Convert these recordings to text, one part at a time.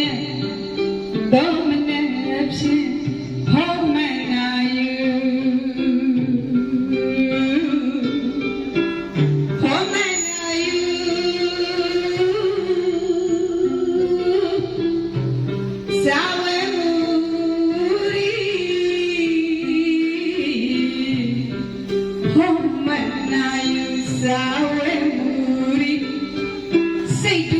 နဲ့ဒေါမနဲ့ဖြစ်ဖောက်မှန်နိုင်ဖောက်မှန်နိုင်စာဝဲမူရီဖောက်မှန်နိုင်စာဝဲမူရီစိတ်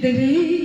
தெரியும்